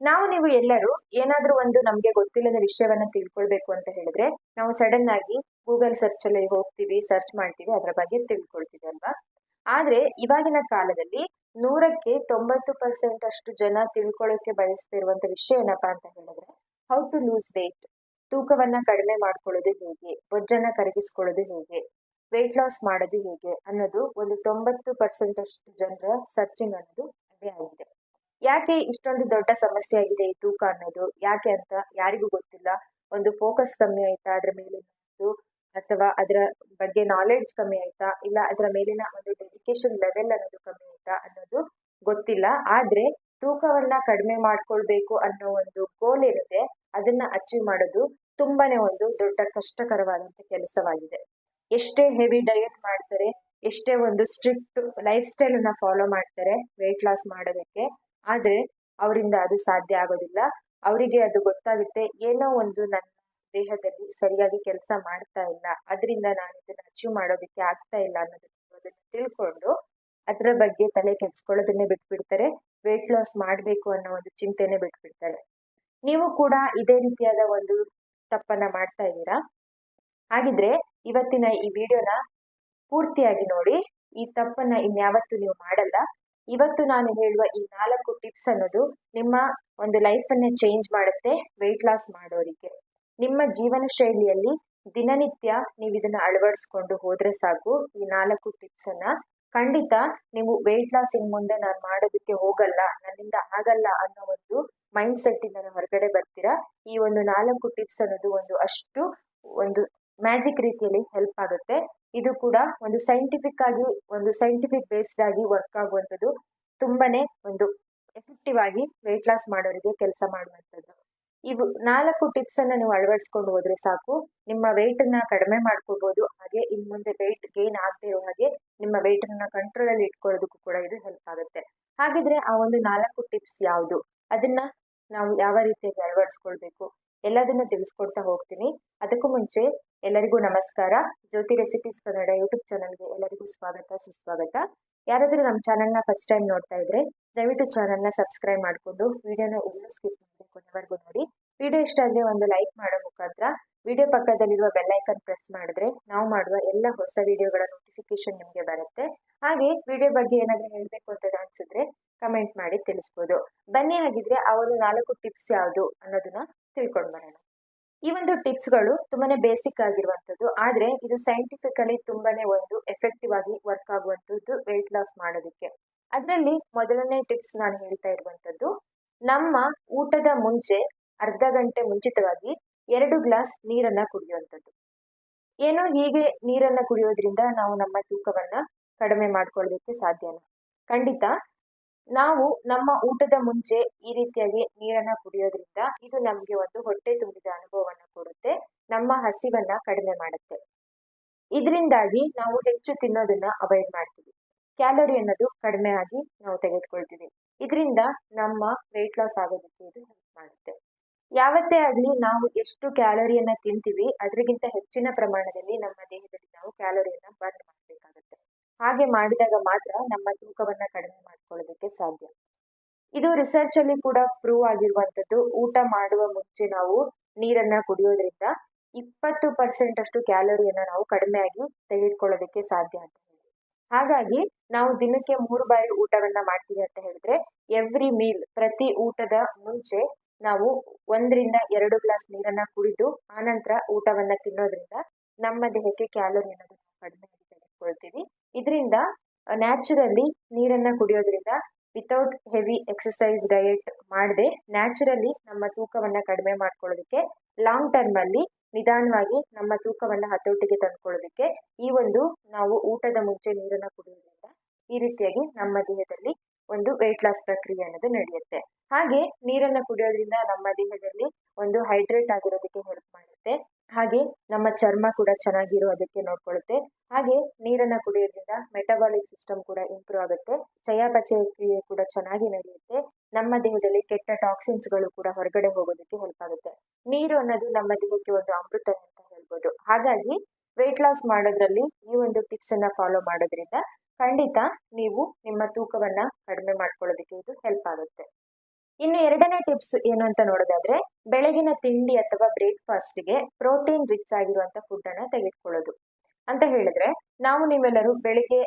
ನಾವು ನೀವು ಎಲ್ಲರೂ ಏನಾದ್ರೂ ಒಂದು ನಮ್ಗೆ ಗೊತ್ತಿಲ್ಲದ ವಿಷಯವನ್ನ ತಿಳ್ಕೊಳ್ಬೇಕು ಅಂತ ಹೇಳಿದ್ರೆ ನಾವು ಸಡನ್ ಆಗಿ ಗೂಗಲ್ ಸರ್ಚ್ ಅಲ್ಲಿ ಹೋಗ್ತೀವಿ ಸರ್ಚ್ ಮಾಡ್ತೀವಿ, ಅದರ ಬಗ್ಗೆ ತಿಳ್ಕೊಳ್ತೀವಿ ಅಲ್ವಾ? ಆದ್ರೆ ಇವಾಗಿನ ಕಾಲದಲ್ಲಿ ನೂರಕ್ಕೆ ತೊಂಬತ್ತು ಪರ್ಸೆಂಟ್ ಅಷ್ಟು ಜನ ತಿಳ್ಕೊಳ್ಳೋಕೆ ಬಯಸ್ತಿರುವಂತ ವಿಷಯ ಏನಪ್ಪಾ ಅಂತ ಹೇಳಿದ್ರೆ ಹೌ ಟು ಲೂಸ್ ವೇಟ್ ತೂಕವನ್ನ ಕಡಿಮೆ ಮಾಡ್ಕೊಳ್ಳೋದು ಹೇಗೆ? ಬೊಜ್ಜನ್ನ ಕರಗಿಸ್ಕೊಳ್ಳೋದು ಹೇಗೆ? ವೇಟ್ ಲಾಸ್ ಮಾಡೋದು ಹೇಗೆ? ಅನ್ನೋದು ಒಂದು ತೊಂಬತ್ತು ಪರ್ಸೆಂಟ್ ಅಷ್ಟು ಜನರ ಸರ್ಚಿಂಗ್ ಅನ್ನೋದು ಅದೇ ಆಗಿದೆ. ಯಾಕೆ ಇಷ್ಟೊಂದು ದೊಡ್ಡ ಸಮಸ್ಯೆ ಆಗಿದೆ ಈ ತೂಕ ಅನ್ನೋದು? ಯಾಕೆ ಅಂತ ಯಾರಿಗೂ ಗೊತ್ತಿಲ್ಲ. ಒಂದು ಫೋಕಸ್ ಕಮ್ಮಿ ಆಯ್ತಾ ಅದ್ರ ಮೇಲಿನ ಅಥವಾ ಅದರ ಬಗ್ಗೆ ನಾಲೆಡ್ಜ್ ಕಮ್ಮಿ ಆಯ್ತಾ? ಇಲ್ಲ ಅದರ ಮೇಲಿನ ಒಂದು ಡೆಡಿಕೇಶನ್ ಲೆವೆಲ್ ಅನ್ನೋದು ಕಮ್ಮಿ ಆಯ್ತಾ ಅನ್ನೋದು ಗೊತ್ತಿಲ್ಲ. ಆದ್ರೆ ತೂಕವನ್ನ ಕಡಿಮೆ ಮಾಡ್ಕೊಳ್ಬೇಕು ಅನ್ನೋ ಒಂದು ಗೋಲ್ ಇರುತ್ತೆ. ಅದನ್ನ ಅಚೀವ್ ಮಾಡೋದು ತುಂಬಾನೇ ಒಂದು ದೊಡ್ಡ ಕಷ್ಟಕರವಾದಂತ ಕೆಲಸವಾಗಿದೆ. ಎಷ್ಟೇ ಹೆವಿ ಡಯಟ್ ಮಾಡ್ತಾರೆ, ಎಷ್ಟೇ ಒಂದು ಸ್ಟ್ರಿಕ್ಟ್ ಲೈಫ್ ಸ್ಟೈಲ್ ಅನ್ನ ಫಾಲೋ ಮಾಡ್ತಾರೆ ವೆಯ್ಟ್ ಲಾಸ್ ಮಾಡೋದಕ್ಕೆ ಆದ್ರೆ ಅವರಿಂದ ಅದು ಸಾಧ್ಯ ಆಗೋದಿಲ್ಲ. ಅವರಿಗೆ ಅದು ಗೊತ್ತಾಗುತ್ತೆ, ಏನೋ ಒಂದು ನನ್ನ ದೇಹದಲ್ಲಿ ಸರಿಯಾಗಿ ಕೆಲಸ ಮಾಡ್ತಾ ಇಲ್ಲ, ಅದರಿಂದ ನಾನು ಇದನ್ನ ಅಚೀವ್ ಮಾಡೋದಕ್ಕೆ ಆಗ್ತಾ ಇಲ್ಲ ಅನ್ನೋದನ್ನು ತಿಳ್ಕೊಂಡು ಅದರ ಬಗ್ಗೆ ತಲೆ ಕೆಡ್ಸ್ಕೊಳ್ಳೋದನ್ನೇ ಬಿಟ್ಬಿಡ್ತಾರೆ ವೆಯ್ಟ್ ಲಾಸ್ ಮಾಡಬೇಕು ಅನ್ನೋ ಒಂದು ಚಿಂತೆನೆ ಬಿಟ್ಬಿಡ್ತಾರೆ. ನೀವು ಕೂಡ ಇದೇ ರೀತಿಯಾದ ಒಂದು ತಪ್ಪನ್ನ ಮಾಡ್ತಾ ಇದ್ದೀರಾ? ಹಾಗಿದ್ರೆ ಇವತ್ತಿನ ಈ ವಿಡಿಯೋನ ಪೂರ್ತಿಯಾಗಿ ನೋಡಿ, ಈ ತಪ್ಪನ್ನ ಇನ್ಯಾವತ್ತು ನೀವು ಮಾಡಲ್ಲ ಇವತ್ತು ನಾನು ಹೇಳುವ ಈ ನಾಲ್ಕು ಟಿಪ್ಸ್ ಅನ್ನೋದು ನಿಮ್ಮ ಒಂದು ಲೈಫನ್ನೇ ಚೇಂಜ್ ಮಾಡುತ್ತೆ ವೆಯ್ಟ್ ಲಾಸ್ ಮಾಡೋರಿಗೆ. ನಿಮ್ಮ ಜೀವನ ಶೈಲಿಯಲ್ಲಿ ದಿನನಿತ್ಯ ನೀವು ಇದನ್ನ ಅಳವಡಿಸ್ಕೊಂಡು ಹೋದ್ರೆ ಸಾಕು ಈ ನಾಲ್ಕು ಟಿಪ್ಸ್ ಅನ್ನ. ಖಂಡಿತ ನೀವು ವೆಯ್ಟ್ ಲಾಸ್ ಇನ್ ಮುಂದೆ ನಾನು ಮಾಡೋದಕ್ಕೆ ಹೋಗಲ್ಲ, ನನ್ನಿಂದ ಆಗಲ್ಲ ಅನ್ನೋ ಒಂದು ಮೈಂಡ್ ಸೆಟ್ ಇಂದ ಹೊರಗಡೆ ಬರ್ತೀರಾ? ಈ ಒಂದು ನಾಲ್ಕು ಟಿಪ್ಸ್ ಅನ್ನೋದು ಒಂದು ಅಷ್ಟು ಒಂದು ಮ್ಯಾಜಿಕ್ ರೀತಿಯಲ್ಲಿ ಹೆಲ್ಪ್ ಆಗುತ್ತೆ. ಇದು ಕೂಡ ಒಂದು ಸೈಂಟಿಫಿಕ್ ಆಗಿ, ಒಂದು ಸೈಂಟಿಫಿಕ್ ಬೇಸ್ಡ್ ಆಗಿ ವರ್ಕ್ ಆಗುವಂಥದ್ದು. ತುಂಬಾನೇ ಒಂದು ಎಫೆಕ್ಟಿವ್ ಆಗಿ ವೆಯ್ಟ್ ಲಾಸ್ ಮಾಡೋರಿಗೆ ಕೆಲಸ ಮಾಡುವಂಥದ್ದು. ಇವು ನಾಲ್ಕು ಟಿಪ್ಸ್ ಅನ್ನ ನೀವು ಅಳವಡಿಸ್ಕೊಂಡು ಹೋದ್ರೆ ಸಾಕು. ನಿಮ್ಮ ವೆಯ್ಟ್ ಅನ್ನ ಕಡಿಮೆ ಮಾಡ್ಕೋಬಹುದು ಹಾಗೆ ಇನ್ ಮುಂದೆ ವೆಯ್ಟ್ ಗೇನ್ ಆಗದೆ ಇರೋ ಹಾಗೆ ನಿಮ್ಮ ವೆಯ್ಟ್ ಅನ್ನ ಕಂಟ್ರೋಲ್ ಅಲ್ಲಿ ಇಟ್ಕೊಳ್ಳೋದಕ್ಕೂ ಕೂಡ ಇದು ಹೆಲ್ಪ್ ಆಗುತ್ತೆ. ಹಾಗಿದ್ರೆ ಆ ಒಂದು ನಾಲ್ಕು ಟಿಪ್ಸ್ ಯಾವುದು? ಅದನ್ನ ನಾವು ಯಾವ ರೀತಿಯಾಗಿ ಅಳವಡಿಸ್ಕೊಳ್ಬೇಕು? ಎಲ್ಲದನ್ನು ತಿಳಿಸ್ಕೊಡ್ತಾ ಹೋಗ್ತೀನಿ. ಅದಕ್ಕೂ ಮುಂಚೆ ಎಲ್ಲರಿಗೂ ನಮಸ್ಕಾರ. ಜ್ಯೋತಿ ರೆಸಿಪೀಸ್ ಕನ್ನಡ ಯೂಟ್ಯೂಬ್ ಚಾನಲ್ಗೆ ಎಲ್ಲರಿಗೂ ಸ್ವಾಗತ, ಸುಸ್ವಾಗತ. ಯಾರಾದರೂ ನಮ್ಮ ಚಾನಲ್ನ ಫಸ್ಟ್ ಟೈಮ್ ನೋಡ್ತಾ ಇದ್ರೆ, ದಯವಿಟ್ಟು ಚಾನಲ್ನ ಸಬ್ಸ್ಕ್ರೈಬ್ ಮಾಡಿಕೊಂಡು ವಿಡಿಯೋನ ಎಲ್ಲೂ ಸ್ಕಿಪ್ ಮಾಡಿ ಕೊನೆವರೆಗೂ ನೋಡಿ. ವಿಡಿಯೋ ಇಷ್ಟ ಆದರೆ ಒಂದು ಲೈಕ್ ಮಾಡೋ ಮುಖಾಂತರ ವಿಡಿಯೋ ಪಕ್ಕದಲ್ಲಿರುವ ಬೆಲ್ಲೈಕನ್ ಪ್ರೆಸ್ ಮಾಡಿದ್ರೆ ನಾವು ಮಾಡುವ ಎಲ್ಲ ಹೊಸ ವಿಡಿಯೋಗಳ ನೋಟಿಫಿಕೇಶನ್ ನಿಮಗೆ ಬರುತ್ತೆ. ಹಾಗೆ ವಿಡಿಯೋ ಬಗ್ಗೆ ಏನಾದರೂ ಹೇಳಬೇಕು ಅಂತ ಅನಿಸಿದ್ರೆ ಕಮೆಂಟ್ ಮಾಡಿ ತಿಳಿಸ್ಬೋದು. ಬನ್ನಿ ಹಾಗಿದ್ರೆ ಆ ನಾಲ್ಕು ಟಿಪ್ಸ್ ಯಾವುದು ಅನ್ನೋದನ್ನ ತಿಳ್ಕೊಂಡು ಬರೋಣ. ಈ ಒಂದು ಟಿಪ್ಸ್ಗಳು ತುಂಬಾನೇ ಬೇಸಿಕ್ ಆಗಿರುವಂತದ್ದು ಆದರೆ ಇದು ಸೈಂಟಿಫಿಕಲಿ ತುಂಬಾನೇ ಒಂದು ಎಫೆಕ್ಟಿವ್ ಆಗಿ ವರ್ಕ್ ಆಗುವಂತದ್ದು ವೆಯ್ಟ್ ಲಾಸ್ ಮಾಡೋದಕ್ಕೆ. ಅದರಲ್ಲಿ ಮೊದಲನೇ ಟಿಪ್ಸ್ ನಾನು ಹೇಳ್ತಾ ಇರುವಂತದ್ದು ನಮ್ಮ ಊಟದ ಮುಂಚೆ, ಅರ್ಧ ಗಂಟೆ ಮುಂಚಿತವಾಗಿ ಎರಡು ಗ್ಲಾಸ್ ನೀರನ್ನ ಕುಡಿಯುವಂಥದ್ದು. ಏನೋ ಹೀಗೆ ನೀರನ್ನ ಕುಡಿಯೋದ್ರಿಂದ ನಾವು ನಮ್ಮ ತೂಕವನ್ನ ಕಡಿಮೆ ಮಾಡ್ಕೊಳ್ಳೋದಕ್ಕೆ ಸಾಧ್ಯನ? ಖಂಡಿತ ನಾವು ನಮ್ಮ ಊಟದ ಮುಂಚೆ ಈ ರೀತಿಯಾಗಿ ನೀರನ್ನ ಕುಡಿಯೋದ್ರಿಂದ ಇದು ನಮಗೆ ಒಂದು ಹೊಟ್ಟೆ ತುಂಬಿದ ಅನುಭವವನ್ನು ಕೊಡುತ್ತೆ, ನಮ್ಮ ಹಸಿವನ್ನ ಕಡಿಮೆ ಮಾಡುತ್ತೆ. ಇದರಿಂದಾಗಿ ನಾವು ಹೆಚ್ಚು ತಿನ್ನೋದನ್ನ ಅವಾಯ್ಡ್ ಮಾಡ್ತೀವಿ. ಕ್ಯಾಲೋರಿ ಅನ್ನೋದು ಕಡಿಮೆ ಆಗಿ ನಾವು ತೆಗೆದುಕೊಳ್ತೀವಿ. ಇದರಿಂದ ನಮ್ಮ ವೆಯ್ಟ್ ಲಾಸ್ ಆಗೋದಕ್ಕೆ ಇದು ಹೆಲ್ಪ್ ಮಾಡುತ್ತೆ. ಯಾವತ್ತೇ ಆಗಲಿ ನಾವು ಎಷ್ಟು ಕ್ಯಾಲೋರಿಯನ್ನ ತಿಂತೀವಿ, ಅದರಿಗಿಂತ ಹೆಚ್ಚಿನ ಪ್ರಮಾಣದಲ್ಲಿ ನಮ್ಮ ದೇಹದಲ್ಲಿ ನಾವು ಕ್ಯಾಲೋರಿಯನ್ನ ಬರ್ನ್ ಮಾಡಬೇಕಾಗುತ್ತೆ. ಹಾಗೆ ಮಾಡಿದಾಗ ಮಾತ್ರ ನಮ್ಮ ತೂಕವನ್ನ ಕಡಿಮೆ ಮಾಡ್ಕೊಳ್ಳೋದಕ್ಕೆ ಸಾಧ್ಯ. ಇದು ರಿಸರ್ಚ್ ಅಲ್ಲಿ ಕೂಡ ಪ್ರೂವ್ ಆಗಿರುವಂತದ್ದು ಊಟ ಮಾಡುವ ಮುಂಚೆ ನಾವು ನೀರನ್ನ ಕುಡಿಯೋದ್ರಿಂದ ಇಪ್ಪತ್ತು ಪರ್ಸೆಂಟ್ ಅಷ್ಟು ಕ್ಯಾಲೋರಿಯನ್ನ ನಾವು ಕಡಿಮೆ ಆಗಿ ತೆಗೆದುಕೊಳ್ಳೋದಕ್ಕೆ ಸಾಧ್ಯ ಅಂತ ಹಾಗಾಗಿ ನಾವು ದಿನಕ್ಕೆ ಮೂರು ಬಾರಿ ಊಟವನ್ನ ಮಾಡ್ತೀವಿ ಅಂತ ಹೇಳಿದ್ರೆ ಎವ್ರಿ ಮೀಲ್ ಪ್ರತಿ ಊಟದ ಮುಂಚೆ ನಾವು ಒಂದರಿಂದ ಎರಡು ಗ್ಲಾಸ್ ನೀರನ್ನ ಕುಡಿದು ಆನಂತರ ಊಟವನ್ನ ತಿನ್ನೋದ್ರಿಂದ ನಮ್ಮ ದೇಹಕ್ಕೆ ಕ್ಯಾಲೋರಿ ಅನ್ನೋದು ಕಡಿಮೆ ತೆಗೆದುಕೊಳ್ತೀವಿ. ಇದರಿಂದ ನ್ಯಾಚುರಲಿ ನೀರನ್ನು ಕುಡಿಯೋದ್ರಿಂದ ವಿತೌಟ್ ಹೆವಿ ಎಕ್ಸಸೈಸ್ ಡಯೆಟ್ ಮಾಡದೆ ನ್ಯಾಚುರಲಿ ನಮ್ಮ ತೂಕವನ್ನು ಕಡಿಮೆ ಮಾಡ್ಕೊಳ್ಳೋದಕ್ಕೆ ಲಾಂಗ್ ಟರ್ಮ್ ಅಲ್ಲಿ ನಿಧಾನವಾಗಿ ನಮ್ಮ ತೂಕವನ್ನು ಹತೋಟಿಗೆ ತಂದುಕೊಳ್ಳೋದಕ್ಕೆ ಈ ಒಂದು ನಾವು ಊಟದ ಮುಂಚೆ ನೀರನ್ನು ಕುಡಿಯೋದ್ರಿಂದ ಈ ರೀತಿಯಾಗಿ ನಮ್ಮ ದೇಹದಲ್ಲಿ ಒಂದು ವೆಯ್ಟ್ ಲಾಸ್ ಪ್ರಕ್ರಿಯೆ ಅನ್ನೋದು ನಡೆಯುತ್ತೆ. ಹಾಗೆ ನೀರನ್ನು ಕುಡಿಯೋದ್ರಿಂದ ನಮ್ಮ ದೇಹದಲ್ಲಿ ಒಂದು ಹೈಡ್ರೇಟ್ ಆಗಿರೋದಕ್ಕೆ ಹೆಲ್ಪ್ ಮಾಡುತ್ತೆ. ಹಾಗೆ ನಮ್ಮ ಚರ್ಮ ಕೂಡ ಚೆನ್ನಾಗಿರೋದಕ್ಕೆ ನೋಡ್ಕೊಳ್ಳುತ್ತೆ. ಹಾಗೆ ನೀರನ್ನ ಕುಡಿಯೋದ್ರಿಂದ ಮೆಟಬಾಲಿಕ್ ಸಿಸ್ಟಮ್ ಕೂಡ ಇಂಪ್ರೂವ್ ಆಗುತ್ತೆ. ಚಯಾಪಚಯ ಕ್ರಿಯೆ ಕೂಡ ಚೆನ್ನಾಗಿ ನಡೆಯುತ್ತೆ. ನಮ್ಮ ದೇಹದಲ್ಲಿ ಕೆಟ್ಟ ಟಾಕ್ಸಿನ್ಸ್ಗಳು ಕೂಡ ಹೊರಗಡೆ ಹೋಗೋದಕ್ಕೆ ಹೆಲ್ಪ್ ಆಗುತ್ತೆ. ನೀರು ಅನ್ನೋದು ನಮ್ಮ ದೇಹಕ್ಕೆ ಒಂದು ಅಮೃತ ಅಂತ ಹೇಳ್ಬೋದು. ಹಾಗಾಗಿ ವೆಯ್ಟ್ ಲಾಸ್ ಮಾಡೋದ್ರಲ್ಲಿ ಈ ಒಂದು ಟಿಪ್ಸ್ ಅನ್ನ ಫಾಲೋ ಮಾಡೋದ್ರಿಂದ ಖಂಡಿತ ನೀವು ನಿಮ್ಮ ತೂಕವನ್ನ ಕಡಿಮೆ ಮಾಡ್ಕೊಳ್ಳೋದಕ್ಕೆ ಇದು ಹೆಲ್ಪ್ ಆಗುತ್ತೆ. ಇನ್ನು ಎರಡನೇ ಟಿಪ್ಸ್ ಏನು ಅಂತ ನೋಡೋದಾದ್ರೆ, ಬೆಳಗಿನ ತಿಂಡಿ ಅಥವಾ ಬ್ರೇಕ್ಫಾಸ್ಟ್ಗೆ ಪ್ರೋಟೀನ್ ರಿಚ್ ಆಗಿರುವಂತ ಫುಡ್ ಅನ್ನ ತೆಗೆದುಕೊಳ್ಳೋದು. ಅಂತ ಹೇಳಿದ್ರೆ, ನಾವು ನೀವೆಲ್ಲರೂ ಬೆಳಿಗ್ಗೆ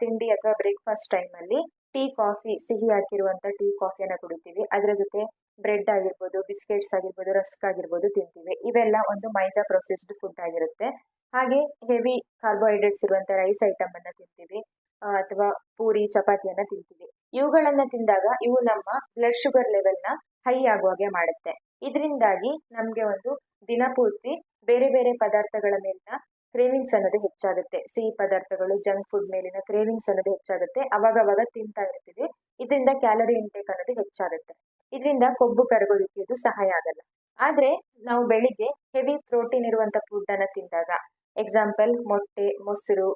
ತಿಂಡಿ ಅಥವಾ ಬ್ರೇಕ್ಫಾಸ್ಟ್ ಟೈಮ್ ಅಲ್ಲಿ ಟೀ ಕಾಫಿ ಸಿಹಿ ಹಾಕಿರುವಂತ ಟೀ ಕಾಫಿಯನ್ನ ಕುಡಿತೀವಿ. ಅದರ ಜೊತೆ ಬ್ರೆಡ್ ಆಗಿರ್ಬೋದು ಬಿಸ್ಕೆಟ್ಸ್ ಆಗಿರ್ಬೋದು, ರಸ್ಕ್ ಆಗಿರ್ಬೋದು ತಿಂತೀವಿ. ಇವೆಲ್ಲ ಒಂದು ಮೈದಾ ಪ್ರೊಸೆಸ್ಡ್ ಫುಡ್ ಆಗಿರುತ್ತೆ. ಹಾಗೆ ಹೆವಿ ಕಾರ್ಬೋಹೈಡ್ರೇಟ್ಸ್ ಇರುವಂತ ರೈಸ್ ಐಟಮ್ ಅನ್ನ ತಿಂತೀವಿ ಅಥವಾ ಪೂರಿ, ಚಪಾತಿಯನ್ನ ತಿಂತೀವಿ. ಇವುಗಳನ್ನ ತಿಂದಾಗ ಇವು ನಮ್ಮ ಬ್ಲಡ್ ಶುಗರ್ನ ಹೈ ಆಗುವ ಹಾಗೆ ಮಾಡುತ್ತೆ. ಇದರಿಂದಾಗಿ ನಮಗೆ ಒಂದು ದಿನಪೂರ್ತಿ ಬೇರೆ ಬೇರೆ ಪದಾರ್ಥಗಳ ಮೇಲಿನ ಕ್ರೇವಿಂಗ್ಸ್ ಅನ್ನೋದು ಹೆಚ್ಚಾಗುತ್ತೆ. ಸಿಹಿ ಪದಾರ್ಥಗಳು ಜಂಕ್ ಫುಡ್ ಮೇಲಿನ ಕ್ರೇವಿಂಗ್ಸ್ ಅನ್ನೋದು ಹೆಚ್ಚಾಗುತ್ತೆ. ಅವಾಗ ಅವಾಗ ತಿಂತಾ ಇರ್ತೀವಿ. ಇದರಿಂದ ಕ್ಯಾಲರಿ ಇಂಟೇಕ್ ಅನ್ನೋದು ಹೆಚ್ಚಾಗುತ್ತೆ. ಇದರಿಂದ ಕೊಬ್ಬು ಕರಗೋದಕ್ಕೆ ಇದು ಸಹಾಯ ಆಗಲ್ಲ. ಆದ್ರೆ ನಾವು ಬೆಳಿಗ್ಗೆ ಹೆವಿ ಪ್ರೋಟೀನ್ ಇರುವಂತ ಫುಡ್ ಅನ್ನ ತಿಂದಾಗ ಎಕ್ಸಾಂಪಲ್ ಮೊಟ್ಟೆ, ಮೊಸರು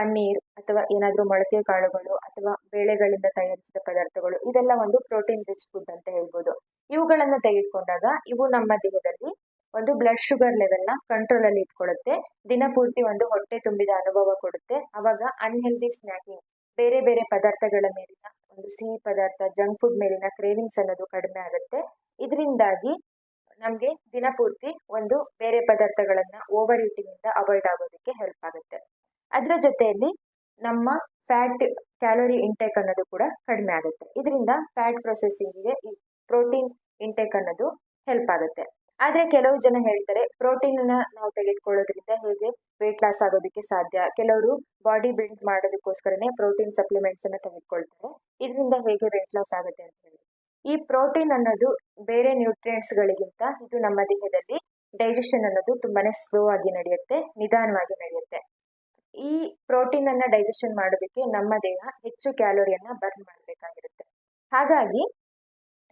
ಪನ್ನೀರ್ ಅಥವಾ ಏನಾದರೂ ಮೊಳಕೆ ಕಾಳುಗಳು ಅಥವಾ ಬೇಳೆಗಳಿಂದ ತಯಾರಿಸಿದ ಪದಾರ್ಥಗಳು, ಇದೆಲ್ಲ ಒಂದು ಪ್ರೋಟೀನ್ ರಿಚ್ ಫುಡ್ ಅಂತ ಹೇಳ್ಬೋದು. ಇವುಗಳನ್ನು ತೆಗೆದುಕೊಂಡಾಗ ಇವು ನಮ್ಮ ದೇಹದಲ್ಲಿ ಒಂದು ಬ್ಲಡ್ ಶುಗರ್ ಲೆವೆಲ್ನ ನ ಕಂಟ್ರೋಲ್ ಅಲ್ಲಿ ಇಟ್ಕೊಳ್ಳುತ್ತೆ ದಿನಪೂರ್ತಿ ಒಂದು ಹೊಟ್ಟೆ ತುಂಬಿದ ಅನುಭವ ಕೊಡುತ್ತೆ. ಅವಾಗ ಅನ್ಹೆಲ್ದಿ ಸ್ನ್ಯಾಕಿಂಗ್ ಬೇರೆ ಬೇರೆ ಪದಾರ್ಥಗಳ ಮೇಲಿನ ಒಂದು ಸಿಹಿ ಪದಾರ್ಥ ಜಂಕ್ ಫುಡ್ ಮೇಲಿನ ಕ್ರೇವಿಂಗ್ಸ್ ಅನ್ನೋದು ಕಡಿಮೆ ಆಗುತ್ತೆ. ಇದರಿಂದಾಗಿ ನಮ್ಗೆ ದಿನಪೂರ್ತಿ ಒಂದು ಬೇರೆ ಪದಾರ್ಥಗಳನ್ನ ಓವರ್ ಈಟಿಂಗ್ ಇಂದ ಅವಾಯ್ಡ್ ಆಗೋದಕ್ಕೆ ಹೆಲ್ಪ್ ಆಗುತ್ತೆ. ಅದರ ಜೊತೆಯಲ್ಲಿ ನಮ್ಮ ಫ್ಯಾಟ್ ಕ್ಯಾಲೋರಿ ಇಂಟೇಕ್ ಅನ್ನೋದು ಕೂಡ ಕಡಿಮೆ ಆಗುತ್ತೆ. ಇದರಿಂದ ಫ್ಯಾಟ್ ಪ್ರೊಸೆಸಿಂಗ್ಗೆ ಈ ಪ್ರೋಟೀನ್ ಇಂಟೇಕ್ ಅನ್ನೋದು ಹೆಲ್ಪ್ ಆಗುತ್ತೆ. ಆದರೆ ಕೆಲವು ಜನ ಹೇಳ್ತಾರೆ ಪ್ರೋಟೀನ್ ನಾವು ತೆಗೆದುಕೊಳ್ಳೋದ್ರಿಂದ ಹೇಗೆ ವೆಯ್ಟ್ ಲಾಸ್ ಆಗೋದಕ್ಕೆ ಸಾಧ್ಯ? ಕೆಲವರು ಬಾಡಿ ಬಿಲ್ಡ್ ಮಾಡೋದಕ್ಕೋಸ್ಕರನೇ ಪ್ರೋಟೀನ್ ಸಪ್ಲಿಮೆಂಟ್ಸ್ ಅನ್ನ ತೆಗೆದುಕೊಳ್ತಾರೆ. ಇದರಿಂದ ಹೇಗೆ ವೆಯ್ಟ್ ಲಾಸ್ ಆಗುತ್ತೆ ಅಂತ ಹೇಳಿ. ಈ ಪ್ರೋಟೀನ್ ಅನ್ನೋದು ಬೇರೆ ನ್ಯೂಟ್ರಿಯೆಂಟ್ಸ್ ಗಳಿಗಿಂತ ಇದು ನಮ್ಮ ದೇಹದಲ್ಲಿ ಡೈಜೆಷನ್ ಅನ್ನೋದು ತುಂಬಾನೇ ಸ್ಲೋ ಆಗಿ ನಡೆಯುತ್ತೆ, ನಿಧಾನವಾಗಿ ನಡೆಯುತ್ತೆ. ಈ ಪ್ರೋಟೀನ್ ಅನ್ನ ಡೈಜೆಷನ್ ಮಾಡೋದಕ್ಕೆ ನಮ್ಮ ದೇಹ ಹೆಚ್ಚು ಕ್ಯಾಲೋರಿಯನ್ನ ಬರ್ನ್ ಮಾಡಬೇಕಾಗಿರುತ್ತೆ. ಹಾಗಾಗಿ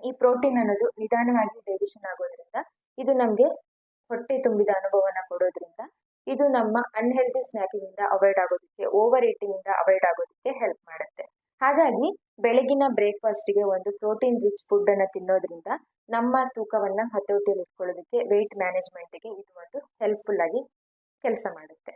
ಈ ಪ್ರೋಟೀನ್ ಅನ್ನೋದು ನಿಧಾನವಾಗಿ ಡೈಜೆಷನ್ ಆಗೋದ್ರಿಂದ ಇದು ನಮಗೆ ಹೊಟ್ಟೆ ತುಂಬಿದ ಅನುಭವನ ಕೊಡೋದ್ರಿಂದ ಇದು ನಮ್ಮ ಅನ್ಹೆಲ್ದಿ ಸ್ನ್ಯಾಕಿಂಗ್ ಇಂದ ಅವಾಯ್ಡ್ ಆಗೋದಕ್ಕೆ ಓವರ್ ಈಟಿಂಗ್ ಇಂದ ಅವಾಯ್ಡ್ ಆಗೋದಕ್ಕೆ ಹೆಲ್ಪ್ ಮಾಡುತ್ತೆ. ಹಾಗಾಗಿ ಬೆಳಗಿನ ಬ್ರೇಕ್ಫಾಸ್ಟ್ಗೆ ಒಂದು ಪ್ರೋಟೀನ್ ರಿಚ್ ಫುಡ್ ಅನ್ನ ತಿನ್ನೋದ್ರಿಂದ ನಮ್ಮ ತೂಕವನ್ನ ಹತೋಟಿಯಲ್ಲಿ ಇಟ್ಕೊಳ್ಳೋದಕ್ಕೆ ವೆಯ್ಟ್ ಮ್ಯಾನೇಜ್ಮೆಂಟ್ಗೆ ಇದು ಒಂದು ಹೆಲ್ಪ್ಫುಲ್ ಆಗಿ ಕೆಲಸ ಮಾಡುತ್ತೆ.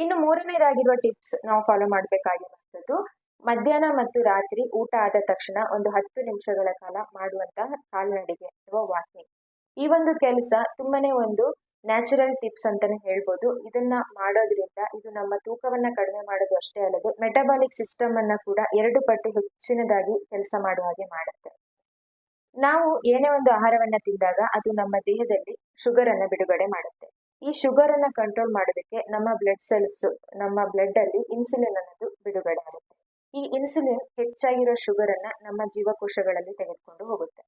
ಇನ್ನು ಮೂರನೇದಾಗಿರುವ ಟಿಪ್ಸ್ ನಾವು ಫಾಲೋ ಮಾಡಬೇಕಾಗಿರುವಂಥದ್ದು, ಮಧ್ಯಾಹ್ನ ಮತ್ತು ರಾತ್ರಿ ಊಟ ಆದ ತಕ್ಷಣ ಒಂದು ಹತ್ತು ನಿಮಿಷಗಳ ಕಾಲ ಮಾಡುವಂತಹ ಕಾಲ್ನಡಿಗೆ ಅಥವಾ ವಾಕಿಂಗ್. ಈ ಒಂದು ಕೆಲಸ ತುಂಬಾನೇ ಒಂದು ನ್ಯಾಚುರಲ್ ಟಿಪ್ಸ್ ಅಂತಾನೆ ಹೇಳ್ಬೋದು. ಇದನ್ನ ಮಾಡೋದ್ರಿಂದ ಇದು ನಮ್ಮ ತೂಕವನ್ನ ಕಡಿಮೆ ಮಾಡೋದು ಅಷ್ಟೇ ಅಲ್ಲದೆ ಮೆಟಬಾಲಿಕ್ ಸಿಸ್ಟಮ್ ಅನ್ನ ಕೂಡ ಎರಡು ಪಟ್ಟು ಹೆಚ್ಚಿನದಾಗಿ ಕೆಲಸ ಮಾಡುವ ಹಾಗೆ ಮಾಡುತ್ತೆ. ನಾವು ಏನೇ ಒಂದು ಆಹಾರವನ್ನ ತಿಂದಾಗ ಅದು ನಮ್ಮ ದೇಹದಲ್ಲಿ ಶುಗರ್ ಅನ್ನ ಬಿಡುಗಡೆ ಮಾಡುತ್ತೆ. ಈ ಶುಗರ್ ಅನ್ನ ಕಂಟ್ರೋಲ್ ಮಾಡೋದಕ್ಕೆ ನಮ್ಮ ಬ್ಲಡ್ ಸೆಲ್ಸ್ ನಮ್ಮ ಬ್ಲಡ್ ಅಲ್ಲಿ ಇನ್ಸುಲಿನ್ ಅನ್ನೋದು ಬಿಡುಗಡೆ ಆಗುತ್ತೆ. ಈ ಇನ್ಸುಲಿನ್ ಹೆಚ್ಚಾಗಿರೋ ಶುಗರ್ ಅನ್ನ ನಮ್ಮ ಜೀವಕೋಶಗಳಲ್ಲಿ ತೆಗೆದುಕೊಂಡು ಹೋಗುತ್ತೆ.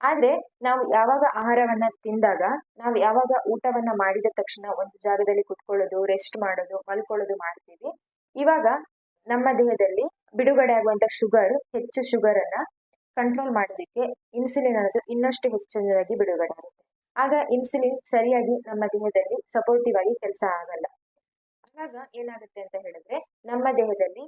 ಆದ್ರೆ ನಾವು ಯಾವಾಗ ಆಹಾರವನ್ನ ತಿಂದಾಗ, ನಾವು ಯಾವಾಗ ಊಟವನ್ನ ಮಾಡಿದ ತಕ್ಷಣ ಒಂದು ಜಾಗದಲ್ಲಿ ಕುತ್ಕೊಳ್ಳೋದು ರೆಸ್ಟ್ ಮಾಡೋದು, ಮಲ್ಕೊಳ್ಳೋದು ಮಾಡ್ತೀವಿ, ಇವಾಗ ನಮ್ಮ ದೇಹದಲ್ಲಿ ಬಿಡುಗಡೆ ಆಗುವಂತ ಶುಗರ್ ಹೆಚ್ಚು ಶುಗರ್ ಅನ್ನ ಕಂಟ್ರೋಲ್ ಮಾಡೋದಕ್ಕೆ ಇನ್ಸುಲಿನ್ ಅನ್ನೋದು ಇನ್ನಷ್ಟು ಹೆಚ್ಚಿನದಾಗಿ ಬಿಡುಗಡೆ ಆಗುತ್ತೆ. ಆಗ ಇನ್ಸುಲಿನ್ ಸರಿಯಾಗಿ ನಮ್ಮ ದೇಹದಲ್ಲಿ ಸಪೋರ್ಟಿವ್ ಆಗಿ ಕೆಲಸ ಆಗಲ್ಲ. ಆಗ ಏನಾಗುತ್ತೆ ಅಂತ ಹೇಳಿದ್ರೆ ನಮ್ಮ ದೇಹದಲ್ಲಿ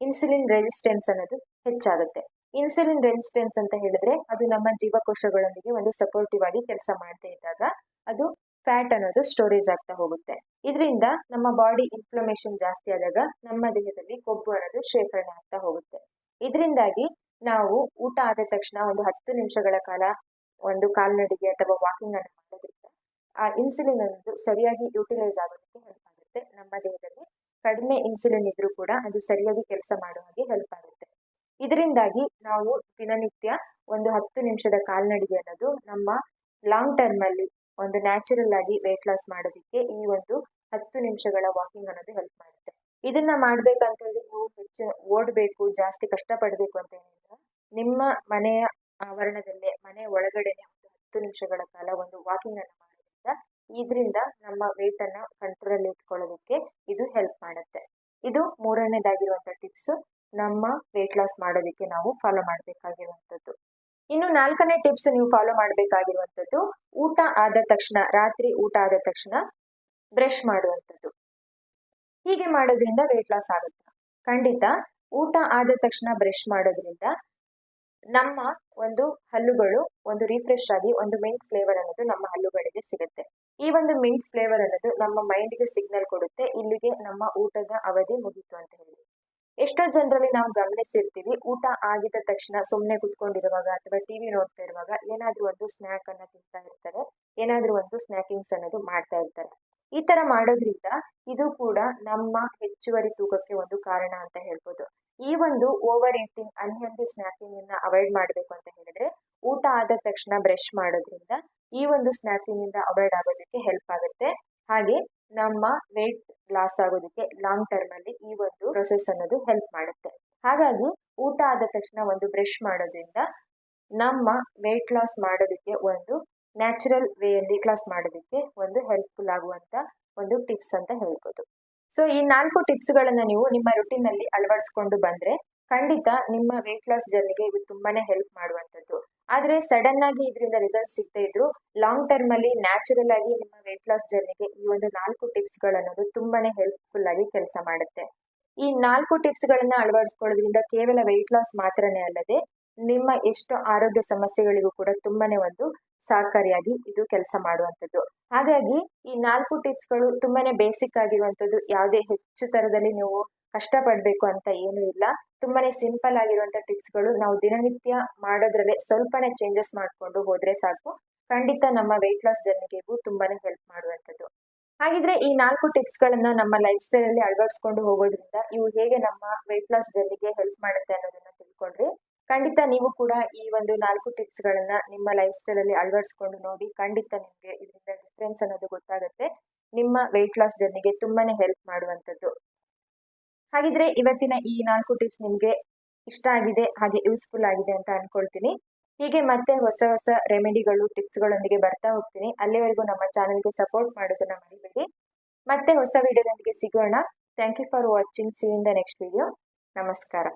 ಇನ್ಸುಲಿನ್ ರೆಸಿಸ್ಟೆನ್ಸ್ ಅನ್ನೋದು ಹೆಚ್ಚಾಗುತ್ತೆ. ಇನ್ಸುಲಿನ್ ರೆಸಿಸ್ಟೆನ್ಸ್ ಅಂತ ಹೇಳಿದ್ರೆ ಅದು ನಮ್ಮ ಜೀವಕೋಶಗಳೊಂದಿಗೆ ಒಂದು ಸಪೋರ್ಟಿವ್ ಆಗಿ ಕೆಲಸ ಮಾಡ್ತಾ ಇದ್ದಾಗ ಅದು ಫ್ಯಾಟ್ ಅನ್ನೋದು ಸ್ಟೋರೇಜ್ ಆಗ್ತಾ ಹೋಗುತ್ತೆ. ಇದರಿಂದ ನಮ್ಮ ಬಾಡಿ ಇನ್ಫ್ಲಮೇಷನ್ ಜಾಸ್ತಿ ಆದಾಗ ನಮ್ಮ ದೇಹದಲ್ಲಿ ಕೊಬ್ಬು ಅನ್ನೋದು ಶೇಖರಣೆ ಆಗ್ತಾ ಹೋಗುತ್ತೆ. ಇದರಿಂದಾಗಿ ನಾವು ಊಟ ಆದ ತಕ್ಷಣ ಒಂದು ಹತ್ತು ನಿಮಿಷಗಳ ಕಾಲ ಒಂದು ಕಾಲ್ನಡಿಗೆ ಅಥವಾ ವಾಕಿಂಗ್ ಅನ್ನು ಮಾಡೋದ್ರಿಂದ, ಆ ಇನ್ಸುಲಿನ್ ಅನ್ನೋದು ಸರಿಯಾಗಿ ಯೂಟಿಲೈಸ್ ಆಗೋದಕ್ಕೆ ಹೆಲ್ಪ್ ಆಗುತ್ತೆ. ನಮ್ಮ ದೇಹದಲ್ಲಿ ಕಡಿಮೆ ಇನ್ಸುಲಿನ್ ಇದ್ರೂ ಕೂಡ ಅದು ಸರಿಯಾಗಿ ಕೆಲಸ ಮಾಡೋ ಹಾಗೆ ಹೆಲ್ಪ್ ಆಗುತ್ತೆ. ಇದರಿಂದಾಗಿ ನಾವು ದಿನನಿತ್ಯ ಒಂದು ಹತ್ತು ನಿಮಿಷದ ಕಾಲ್ನಡಿಗೆ ಅನ್ನೋದು ನಮ್ಮ ಲಾಂಗ್ ಟರ್ಮ್ ಅಲ್ಲಿ ಒಂದು ನ್ಯಾಚುರಲ್ ಆಗಿ ವೆಯ್ಟ್ ಲಾಸ್ ಮಾಡೋದಕ್ಕೆ ಈ ಒಂದು ಹತ್ತು ನಿಮಿಷಗಳ ವಾಕಿಂಗ್ ಅನ್ನೋದು ಹೆಲ್ಪ್ ಮಾಡುತ್ತೆ. ಇದನ್ನ ಮಾಡ್ಬೇಕಂತ ಹೇಳಿ ನೀವು ಹೆಚ್ಚು ಓಡಬೇಕು, ಜಾಸ್ತಿ ಕಷ್ಟಪಡಬೇಕು ಅಂತ ಹೇಳಿದ್ರೆ ನಿಮ್ಮ ಮನೆಯ ಆವರಣದಲ್ಲೇ ಮನೆ ಒಳಗಡೆನೆ ಒಂದು ಹತ್ತು ನಿಮಿಷಗಳ ಕಾಲ ಒಂದು ವಾಕಿಂಗ್ ಅನ್ನು ಮಾಡೋದ್ರಿಂದ ಇದರಿಂದ ನಮ್ಮ ವೇಟ್ ಅನ್ನ ಕಂಟ್ರೋಲ್ ಅಲ್ಲಿ ಇಟ್ಕೊಳ್ಳೋದಕ್ಕೆ ಇದು ಹೆಲ್ಪ್ ಮಾಡುತ್ತೆ. ಇದು ಮೂರನೇದಾಗಿರುವಂತ ಟಿಪ್ಸ್ ನಮ್ಮ ವೇಟ್ ಲಾಸ್ ಮಾಡೋದಕ್ಕೆ ನಾವು ಫಾಲೋ ಮಾಡಬೇಕಾಗಿರುವಂಥದ್ದು. ಇನ್ನು ನಾಲ್ಕನೇ ಟಿಪ್ಸ್ ನೀವು ಫಾಲೋ ಮಾಡಬೇಕಾಗಿರುವಂಥದ್ದು, ಊಟ ಆದ ತಕ್ಷಣ, ರಾತ್ರಿ ಊಟ ಆದ ತಕ್ಷಣ ಬ್ರಷ್ ಮಾಡುವಂಥದ್ದು. ಹೀಗೆ ಮಾಡೋದ್ರಿಂದ ವೇಟ್ ಲಾಸ್ ಆಗುತ್ತೆ. ಖಂಡಿತ ಊಟ ಆದ ತಕ್ಷಣ ಬ್ರಷ್ ಮಾಡೋದ್ರಿಂದ ನಮ್ಮ ಒಂದು ಹಲ್ಲುಗಳು, ಒಂದು ರಿಫ್ರೆಶ್ ಆಗಿ ಒಂದು ಮಿಂಟ್ ಫ್ಲೇವರ್ ಅನ್ನೋದು ನಮ್ಮ ಹಲ್ಲುಗಳಿಗೆ ಸಿಗುತ್ತೆ. ಈ ಒಂದು ಮಿಂಟ್ ಫ್ಲೇವರ್ ಅನ್ನೋದು ನಮ್ಮ ಮೈಂಡ್ಗೆ ಸಿಗ್ನಲ್ ಕೊಡುತ್ತೆ. ಇಲ್ಲಿಗೆ ನಮ್ಮ ಊಟದ ಅವಧಿ ಮುಗಿತು ಅಂತ ಹೇಳಿ. ಎಷ್ಟೋ ಜನರಲ್ಲಿ ನಾವು ಗಮನಿಸಿರ್ತೀವಿ, ಊಟ ಆಗಿದ ತಕ್ಷಣ ಸುಮ್ಮನೆ ಕುತ್ಕೊಂಡಿರುವಾಗ ಅಥವಾ ಟಿವಿ ನೋಡ್ತಾ ಇರುವಾಗ ಏನಾದ್ರೂ ಒಂದು ಸ್ನ್ಯಾಕ್ ಅನ್ನ ತಿಂತಾ ಇರ್ತಾರೆ, ಏನಾದ್ರೂ ಒಂದು ಸ್ನ್ಯಾಕಿಂಗ್ಸ್ ಅನ್ನೋದು ಮಾಡ್ತಾ ಇರ್ತಾರೆ. ಈ ತರ ಮಾಡೋದ್ರಿಂದ ಇದು ಕೂಡ ನಮ್ಮ ಹೆಚ್ಚುವರಿ ತೂಕಕ್ಕೆ ಒಂದು ಕಾರಣ ಅಂತ ಹೇಳ್ಬೋದು. ಈ ಒಂದು ಓವರ್ ಈಟಿಂಗ್ ಅನ್ಹೆಲ್ದಿ ಸ್ನ್ಯಾಕಿಂಗ್ ಅನ್ನ ಅವಾಯ್ಡ್ ಮಾಡಬೇಕು ಅಂತ ಹೇಳಿದ್ರೆ, ಊಟ ಆದ ತಕ್ಷಣ ಬ್ರಷ್ ಮಾಡೋದ್ರಿಂದ ಈ ಒಂದು ಸ್ನ್ಯಾಕಿಂಗ್ ಇಂದ ಅವಾಯ್ಡ್ ಆಗೋದಕ್ಕೆ ಹೆಲ್ಪ್ ಆಗುತ್ತೆ. ಹಾಗೆ ನಮ್ಮ ವೇಟ್ ಲಾಸ್ ಆಗೋದಕ್ಕೆ ಲಾಂಗ್ ಟರ್ಮ್ ಅಲ್ಲಿ ಈ ಒಂದು ಪ್ರೊಸೆಸ್ ಅನ್ನೋದು ಹೆಲ್ಪ್ ಮಾಡುತ್ತೆ. ಹಾಗಾಗಿ ಊಟ ಆದ ತಕ್ಷಣ ಒಂದು ಬ್ರಷ್ ಮಾಡೋದ್ರಿಂದ ನಮ್ಮ ವೇಟ್ ಲಾಸ್ ಮಾಡೋದಕ್ಕೆ ಒಂದು ನ್ಯಾಚುರಲ್ ವೇಯಲ್ಲಿ ಕ್ಲಾಸ್ ಮಾಡೋದಕ್ಕೆ ಒಂದು ಹೆಲ್ಪ್ಫುಲ್ ಆಗುವಂತ ಒಂದು ಟಿಪ್ಸ್ ಅಂತ ಹೇಳ್ಬೋದು. ಸೊ ಈ ನಾಲ್ಕು ಟಿಪ್ಸ್ ಗಳನ್ನ ನೀವು ನಿಮ್ಮ ರುಟೀನ್ನಲ್ಲಿ ಅಳವಡಿಸ್ಕೊಂಡು ಬಂದ್ರೆ ಖಂಡಿತ ನಿಮ್ಮ ವೆಯ್ಟ್ ಲಾಸ್ ಜರ್ನಿಗೆ ಇದು ತುಂಬಾನೇ ಹೆಲ್ಪ್ ಮಾಡುವಂತದ್ದು ಆದ್ರೆ ಸಡನ್ ಆಗಿ ಇದರಿಂದ ರಿಸಲ್ಟ್ ಸಿಗದೆ ಇದ್ರು ಲಾಂಗ್ ಟರ್ಮ್ ಅಲ್ಲಿ ನ್ಯಾಚುರಲ್ ಆಗಿ ನಿಮ್ಮ ವೆಯ್ಟ್ ಲಾಸ್ ಜರ್ನಿಗೆ ಈ ಒಂದು ನಾಲ್ಕು ಟಿಪ್ಸ್ ಗಳನ್ನೋದು ತುಂಬಾನೇ ಹೆಲ್ಪ್ಫುಲ್ ಆಗಿ ಕೆಲಸ ಮಾಡುತ್ತೆ. ಈ ನಾಲ್ಕು ಟಿಪ್ಸ್ ಗಳನ್ನ ಅಳವಡಿಸ್ಕೊಳ್ಳೋದ್ರಿಂದ ಕೇವಲ ವೆಯ್ಟ್ ಲಾಸ್ ಮಾತ್ರನೇ ಅಲ್ಲದೆ, ನಿಮ್ಮ ಎಷ್ಟು ಆರೋಗ್ಯ ಸಮಸ್ಯೆಗಳಿಗೂ ಕೂಡ ತುಂಬಾನೇ ಒಂದು ಸಹಕಾರಿಯಾಗಿ ಇದು ಕೆಲಸ ಮಾಡುವಂಥದ್ದು. ಹಾಗಾಗಿ ಈ ನಾಲ್ಕು ಟಿಪ್ಸ್ಗಳು ತುಂಬಾನೇ ಬೇಸಿಕ್ ಆಗಿರುವಂಥದ್ದು, ಯಾವುದೇ ಹೆಚ್ಚು ತರದಲ್ಲಿ ನೀವು ಕಷ್ಟಪಡಬೇಕು ಅಂತ ಏನೂ ಇಲ್ಲ. ತುಂಬಾನೇ ಸಿಂಪಲ್ ಆಗಿರುವಂತ ಟಿಪ್ಸ್ಗಳು ನಾವು ದಿನನಿತ್ಯ ಮಾಡೋದ್ರಲ್ಲೇ ಸ್ವಲ್ಪನೇ ಚೇಂಜಸ್ ಮಾಡಿಕೊಂಡು ಹೋದ್ರೆ ಸಾಕು. ಖಂಡಿತ ನಮ್ಮ ವೆಯ್ಟ್ ಲಾಸ್ ಜರ್ನಿಗೆಗೂ ತುಂಬಾನೇ ಹೆಲ್ಪ್ ಮಾಡುವಂಥದ್ದು. ಹಾಗಿದ್ರೆ ಈ ನಾಲ್ಕು ಟಿಪ್ಸ್ ಗಳನ್ನ ನಮ್ಮ ಲೈಫ್ ಸ್ಟೈಲ್ ಅಲ್ಲಿ ಅಳವಡಿಸ್ಕೊಂಡು ಹೋಗೋದ್ರಿಂದ ಇವು ಹೇಗೆ ನಮ್ಮ ವೆಯ್ಟ್ ಲಾಸ್ ಜರ್ನಿಗೆ ಹೆಲ್ಪ್ ಮಾಡುತ್ತೆ ಅನ್ನೋದನ್ನ ತಿಳ್ಕೊಂಡ್ರಿ. ಖಂಡಿತ ನೀವು ಕೂಡ ಈ ಒಂದು ನಾಲ್ಕು ಟಿಪ್ಸ್ ಗಳನ್ನ ನಿಮ್ಮ ಲೈಫ್ ಸ್ಟೈಲ್ ಅಲ್ಲಿ ಅಳವಡಿಸ್ಕೊಂಡು ನೋಡಿ ಖಂಡಿತ ನಿಮಗೆ ಇದರಿಂದ ಡಿಫ್ರೆನ್ಸ್ ಅನ್ನೋದು ಗೊತ್ತಾಗುತ್ತೆ. ನಿಮ್ಮ ವೆಯ್ಟ್ ಲಾಸ್ ಜರ್ನಿಗೆ ತುಂಬಾನೇ ಹೆಲ್ಪ್ ಮಾಡುವಂಥದ್ದು. ಹಾಗಿದ್ರೆ ಇವತ್ತಿನ ಈ ನಾಲ್ಕು ಟಿಪ್ಸ್ ನಿಮಗೆ ಇಷ್ಟ ಆಗಿದೆ, ಹಾಗೆ ಯೂಸ್ಫುಲ್ ಆಗಿದೆ ಅಂತ ಅನ್ಕೊಳ್ತೀನಿ. ಹೀಗೆ ಮತ್ತೆ ಹೊಸ ಹೊಸ ರೆಮಿಡಿಗಳು ಟಿಪ್ಸ್ಗಳೊಂದಿಗೆ ಬರ್ತಾ ಹೋಗ್ತೀನಿ. ಅಲ್ಲಿವರೆಗೂ ನಮ್ಮ ಚಾನಲ್ಗೆ ಸಪೋರ್ಟ್ ಮಾಡೋದನ್ನ ಮರಿಬೇಡಿ. ಮತ್ತೆ ಹೊಸ ವಿಡಿಯೋದೊಂದಿಗೆ ಸಿಗೋಣ. Thank you for watching see in the next video ನಮಸ್ಕಾರ.